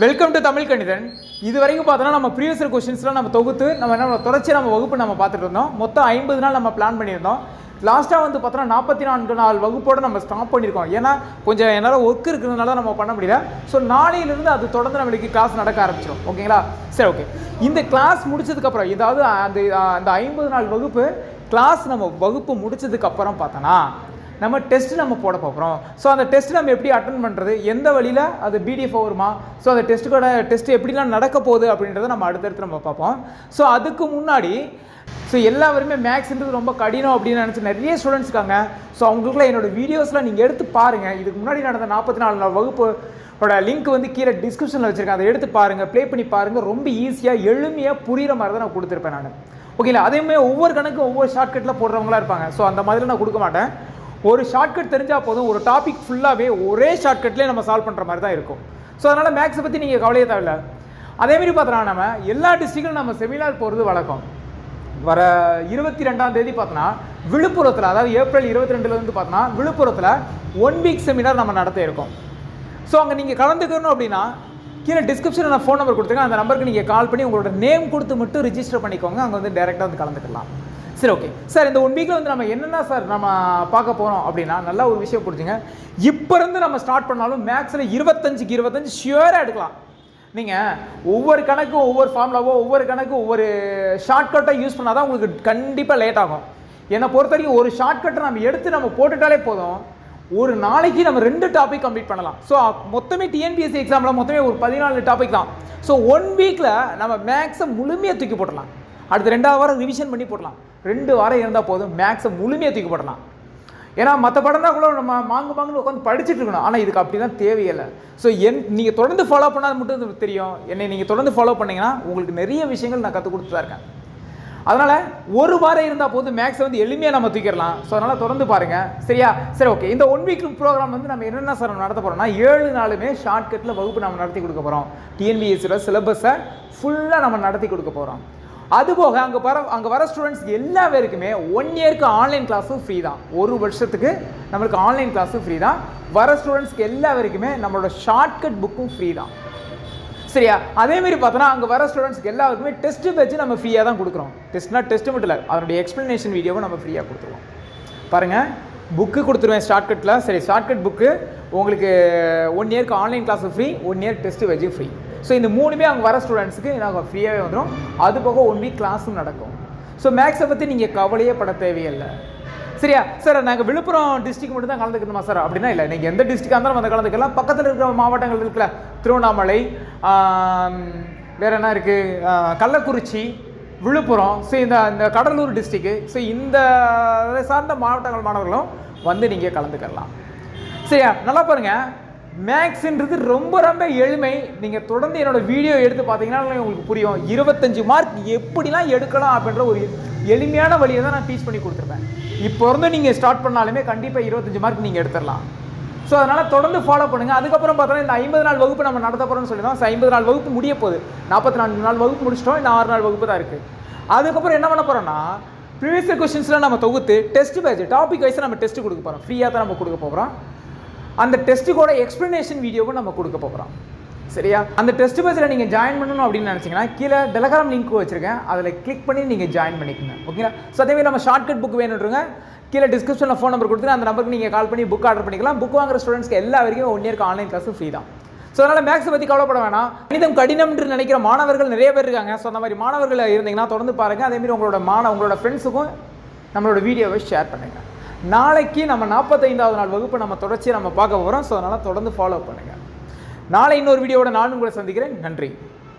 Welcome to Tamil கணிதன் இது வரைக்கும் பார்த்தோன்னா நம்ம ப்ரீவியஸ் கொஸ்டின்ஸ்லாம் நம்ம தொகுத்து நம்ம என்ன தொடர்ச்சி நம்ம வகுப்பு நம்ம பார்த்துட்டு இருந்தோம். மொத்தம் ஐம்பது நாள் நம்ம பிளான் பண்ணியிருந்தோம். லாஸ்ட்டாக வந்து பார்த்தோன்னா நாற்பத்தி நான்கு நாள் வகுப்போடு நம்ம ஸ்டாப் பண்ணியிருக்கோம். ஏன்னா கொஞ்சம் என்னால் ஒர்க் இருக்கிறதுனால நம்ம பண்ண முடியல. ஸோ நாளையிலிருந்து அது தொடர்ந்து நம்மளுக்கு கிளாஸ் நடக்க ஆரம்பிச்சிடும் ஓகேங்களா சரி ஓகே இந்த கிளாஸ் முடிச்சதுக்கப்புறம் ஏதாவது அந்த அந்த ஐம்பது நாள் வகுப்பு கிளாஸ் நம்ம வகுப்பு முடிச்சதுக்கப்புறம் பார்த்தோன்னா நம்ம டெஸ்ட் நம்ம போட போகிறோம் ஸோ அந்த டெஸ்ட் நம்ம எப்படி அட்டன் பண்ணுறது எந்த வழியில் அது பிடிஎஃப் வருமா? ஸோ அந்த டெஸ்ட்டுக்கோட டெஸ்ட் எப்படிலாம் நடக்க போகுது அப்படின்றத நம்ம அடுத்தடுத்து நம்ம பார்ப்போம். ஸோ அதுக்கு முன்னாடி ஸோ எல்லாருமே மேக்ஸ்ன்றது ரொம்ப கடினம் அப்படின்னு நினச்சி நிறைய ஸ்டூடெண்ட்ஸ் இருக்காங்க. ஸோ அவங்களுக்குலாம் என்னோடய வீடியோஸ்லாம் நீங்கள் எடுத்து பாருங்கள் இதுக்கு முன்னாடி நடந்த நாற்பத்தி நாலு நாள் வகுப்போட லிங்க் வந்து கீழே டிஸ்கிரிப்ஷனில் வச்சுருக்கேன். அதை எடுத்து பாருங்கள் ப்ளே பண்ணி பாருங்கள் ரொம்ப ஈஸியாக எளிமையாக புரிகிற மாதிரி தான் நான் கொடுத்துருப்பேன் நான். ஓகேங்களா அதேமாதிரி ஒவ்வொரு கணக்கும் ஒவ்வொரு ஷார்ட்கட்டில் போடுறவங்களா இருப்பாங்க. ஸோ அந்த மாதிரி நான் கொடுக்க மாட்டேன். ஒரு ஷார்ட்கட் தெரிஞ்சால் போதும். ஒரு டாபிக் ஃபுல்லாகவே ஒரே ஷார்ட்கட்லேயே நம்ம சால்வ் பண்ணுற மாதிரி தான் இருக்கும். ஸோ அதனால் மேக்ஸை பற்றி நீங்கள் கவலையே தேவையில்ல. அதேமாரி பார்த்தோன்னா நம்ம எல்லா டிஸ்ட்ரிக்டும் நம்ம செமினார் போகிறது வழக்கம். வர இருபத்தி ரெண்டாம் தேதி பார்த்தோன்னா விழுப்புரத்தில் அதாவது ஏப்ரல் இருபத்தி ரெண்டுலேருந்து பார்த்தோன்னா விழுப்புரத்தில் ஒன் வீக் செமினார் நம்ம நடத்த இருக்கோம். ஸோ அங்கே நீங்கள் கலந்துக்கணும் அப்படின்னா கீழே டிஸ்கிரிப்ஷனில் நான் ஃபோன் நம்பர் கொடுத்துருக்கேன். அந்த நம்பருக்கு நீங்கள் கால் பண்ணி உங்களோட நேம் கொடுத்து மட்டும் ரிஜிஸ்டர் பண்ணிக்கோங்க. அங்கே வந்து டேரெக்டாக வந்து கலந்துக்கலாம். சரி ஓகே சார் இந்த ஒன் வீக்கில் வந்து நம்ம என்னென்ன சார் நம்ம பார்க்க போகிறோம் அப்படின்னா நல்லா ஒரு விஷயம் புரிஞ்சுங்க. இப்போ இருந்து நம்ம ஸ்டார்ட் பண்ணாலும் மேக்ஸில் இருபத்தஞ்சுக்கு இருபத்தஞ்சு ஷியூராக எடுக்கலாம். நீங்கள் ஒவ்வொரு கணக்கும் ஒவ்வொரு ஃபார்முலாவோ ஒவ்வொரு கணக்கும் ஒவ்வொரு ஷார்ட்கட்டாக யூஸ் பண்ணால் தான் உங்களுக்கு கண்டிப்பாக லேட் ஆகும். என்னை பொறுத்த வரைக்கும் ஒரு ஷார்ட்கட்டை நம்ம எடுத்து நம்ம போட்டுட்டாலே போதும். ஒரு நாளைக்கு நம்ம ரெண்டு டாபிக் கம்ப்ளீட் பண்ணலாம். ஸோ மொத்தமே டிஎன்பிஎஸ்சி எக்ஸாமில் மொத்தமே ஒரு பதினாலு டாபிக் தான். ஸோ ஒன் வீக்கில் நம்ம மேக்ஸை முழுமையாக தூக்கி போடலாம் அடுத்த ரெண்டாவது வாரம் ரிவிஷன் பண்ணி போடலாம் ரெண்டு வாரம் இருந்தால் போதும். மேக்ஸை முழுமையாக தூக்கி போடலாம் ஏன்னா மற்ற படம்னா கூட நம்ம மாங்கு மாங்குன்னு உட்காந்து படிச்சுட்டு இருக்கணும். ஆனால் இதுக்கு அப்படி தான் தேவையில்லை. ஸோ என் நீங்கள் தொடர்ந்து ஃபாலோ பண்ணால் மட்டும் தெரியும். என்னை நீங்கள் தொடர்ந்து ஃபாலோ பண்ணிங்கன்னா உங்களுக்கு நிறைய விஷயங்கள் நான் கற்றுக் கொடுத்து தான் இருக்கேன். அதனால் ஒரு வாரம் இருந்தால் போதும். மேக்ஸை வந்து எளிமையாக நம்ம தூக்கிடலாம். ஸோ அதனால் தொடர்ந்து பாருங்கள் சரியா? சரி ஓகே இந்த ஒன் வீக் ப்ரோக்ராம் வந்து நம்ம என்னென்ன சார் நம்ம நடத்த போகிறோம்னா ஏழு நாளுமே ஷார்ட்கட்டில் வகுப்பு நம்ம நடத்தி கொடுக்க போகிறோம் டிஎன்பிஎஸ்சியோட சிலபஸை ஃபுல்லாக நம்ம நடத்தி கொடுக்க போகிறோம் அதுபோக அங்கே வர அங்கே வர ஸ்டூடெண்ட்ஸ் எல்லா பேருக்குமே ஒன் இயருக்கு ஆன்லைன் கிளாஸும் ஃப்ரீ தான். ஒரு வருஷத்துக்கு நம்மளுக்கு ஆன்லைன் கிளாஸும் ஃப்ரீ தான். வர ஸ்டூடெண்ட்ஸ்க்கு எல்லா பேருக்குமே நம்மளோட ஷார்ட்கட் புக்கும் ஃப்ரீ தான். சரியா? அதேமாரி பார்த்தோன்னா அங்கே வர ஸ்டூடெண்ட்ஸ்க்கு எல்லாருக்குமே டெஸ்ட் வச்சு நம்ம ஃப்ரீயாக தான் கொடுக்குறோம். டெஸ்ட்னா டெஸ்ட் மட்டும் இல்லை அதனுடைய எக்ஸ்ப்ளனேஷன் வீடியோவும் நம்ம ஃப்ரீயாக கொடுத்துருவோம். பாருங்கள் புக்கு கொடுத்துருவேன் ஷார்ட்கட்டில் சரி ஷார்ட்கட் புக்கு உங்களுக்கு ஒன் இயருக்கு ஆன்லைன் கிளாஸும் ஃப்ரீ ஒன் இயர் டெஸ்ட் வச்சு ஃப்ரீ ஸோ இந்த மூணுமே அங்கே வர ஸ்டூடெண்ட்ஸுக்கு நாங்கள் ஃப்ரீயாகவே வந்துடும் அது போக ஒன் வீக் கிளாஸும் நடக்கும். ஸோ மேக்ஸை பற்றி நீங்கள் கவலையே பட தேவையில்லை. சரியா? சார் நாங்கள் விழுப்புரம் டிஸ்ட்ரிக் மட்டும் தான் கலந்துக்கணுமா சார் அப்படின்னா இல்லை. நீங்கள் எந்த டிஸ்ட்ரிக்டாக இருந்தாலும் வந்து கலந்துக்கலாம். பக்கத்தில் இருக்கிற மாவட்டங்கள் இருக்குல்ல. திருவண்ணாமலை வேறு என்ன இருக்குது கள்ளக்குறிச்சி விழுப்புரம். ஸோ இந்த இந்த கடலூர் டிஸ்ட்ரிக்கு ஸோ இந்த சார்ந்த மாவட்டங்கள் மாணவர்களும் வந்து நீங்கள் கலந்துக்கலாம். சரியா? நல்லா பாருங்கள் மேக்ஸுன்றது ரொம்ப ரொம்ப எளிமை. நீங்கள் தொடர்ந்து என்னோடய வீடியோ எடுத்து பார்த்தீங்கன்னா உங்களுக்கு புரியும். இருபத்தஞ்சு மார்க் எப்படிலாம் எடுக்கலாம் அப்படின்ற ஒரு எளிமையான வழியை தான் நான் டீச் பண்ணி கொடுத்துருப்பேன். இப்போ இருந்து நீங்கள் ஸ்டார்ட் பண்ணாலுமே கண்டிப்பாக இருபத்தஞ்சு மார்க் நீங்கள் எடுத்துடலாம். ஸோ அதனால் தொடர்ந்து ஃபாலோ பண்ணுங்கள் அதுக்கப்புறம் பார்த்தோன்னா இந்த ஐம்பது நாள் வகுப்பு நம்ம நடத்த போகிறோம்னு சொல்லி தான் ஐம்பது நாள் வகுப்பு முடிய போகுது. நாற்பத்தி நாலு நாள் வகுப்பு முடிச்சிட்டோம். இந்த ஆறு நாள் வகுப்பு தான் இருக்குது அதுக்கப்புறம் என்ன பண்ண போகிறோம்னா ப்ரீவியஸ் கொஸ்டின்ஸ்லாம் நம்ம தொகுத்து டெஸ்ட் பேஜ் டாபிக் வைஸ் நம்ம டெஸ்ட் கொடுக்க போகிறோம் ஃப்ரீயாக தான் நம்ம கொடுக்க போகிறோம் அந்த டெஸ்ட்டுக்கோட எக்ஸ்ப்ளனேஷன் வீடியோவும் நம்ம கொடுக்க போகிறோம் சரியா? அந்த டெஸ்ட் பேஸில் நீங்கள் ஜாயின் பண்ணணும் அப்படின்னு நினச்சிங்கன்னா கீழே டெலகிராம் லிங்க் வச்சுருக்கேன். அதில் கிளிக் பண்ணி நீங்கள் ஜாயின் பண்ணிக்கோங்க. ஓகேங்களா ஸோ அதேமாதிரி நம்ம ஷார்ட்கட் புக் வேணுன்றங்க கீழே டிஸ்கிரிப்ஷனில் ஃபோன் நம்பர் கொடுத்துட்டு அந்த நம்பருக்கு நீங்கள் கால் பண்ணி புக் ஆர்டர் பண்ணிக்கலாம். புக் வாங்குற ஸ்டூடெண்ட்ஸ்க்கு எல்லா வரைக்கும் ஒன் இயர்க்கு ஆன்லைன் கிளாஸும் ஃப்ரீ தான். ஸோ அதனால் மேக்ஸை பற்றி கவலைப்பட வேணாம். கணிதம் கடினம் என்று நினைக்கிற மாணவர்கள் நிறைய பேர் இருக்காங்க. ஸோ அந்த மாதிரி மாணவர்கள் இருந்தீங்கன்னா தொடர்ந்து பாருங்கள் அதேமாதிரி உங்களோட மாணவ உங்களோட ஃப்ரெண்ட்ஸுக்கும் நம்மளோட வீடியோவை ஷேர் பண்ணுங்கள் நாளைக்கு நம்ம நாற்பத்தைந்தாவது நாள் வகுப்பு நம்ம தொடர்ச்சி நம்ம பார்க்க போகிறோம் ஸோ அதனால் தொடர்ந்து ஃபாலோ பண்ணுங்கள் நாளை இன்னொரு வீடியோவோட நானும் உங்களை சந்திக்கிறேன். நன்றி.